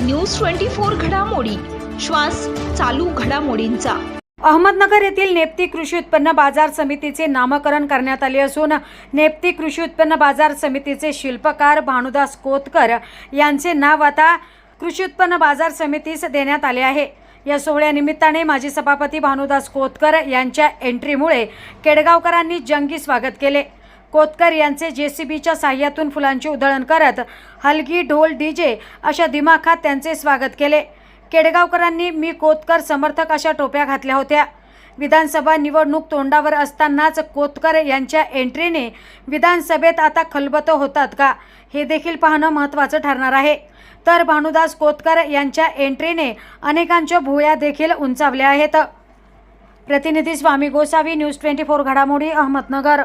News twenty four घडामोडी. श्वास चालू घडामोडींचा. अहमदनगर येथील नेप्ती कृषी उत्पन्न बाजार समितीचे नामकरण करण्यात आले असून नेप्ती कृषी उत्पन्न बाजार समितीचे शिल्पकार भानुदास कोतकर यांचे नाव आता कृषी उत्पन्न बाजार समितीस देण्यात आले आहे. या सोहळ्यानिमित्ताने माजी सभापती भानुदास कोतकर यांच्या एंट्रीमुळे केडगावकरांनी जंगी स्वागत केले. कोतकर यांचे जेसीबीच्या साह्यातून फुलांची उधळण करत हलगी ढोल डीजे अशा दिमाखात त्यांचे स्वागत केले. केडगावकरांनी मी कोतकर समर्थक अशा टोप्या घातल्या होत्या. विधानसभा निवडणूक तोंडावर असतानाच कोतकर यांच्या एंट्रीने विधानसभेत आता खलबत होतात का हे देखील पाहणं महत्त्वाचं ठरणार आहे. तर भानुदास कोतकर यांच्या एंट्रीने अनेकांच्या भुया देखील उंचावल्या आहेत. प्रतिनिधी Swami Gosavi news twenty four घडामोडी अहमदनगर.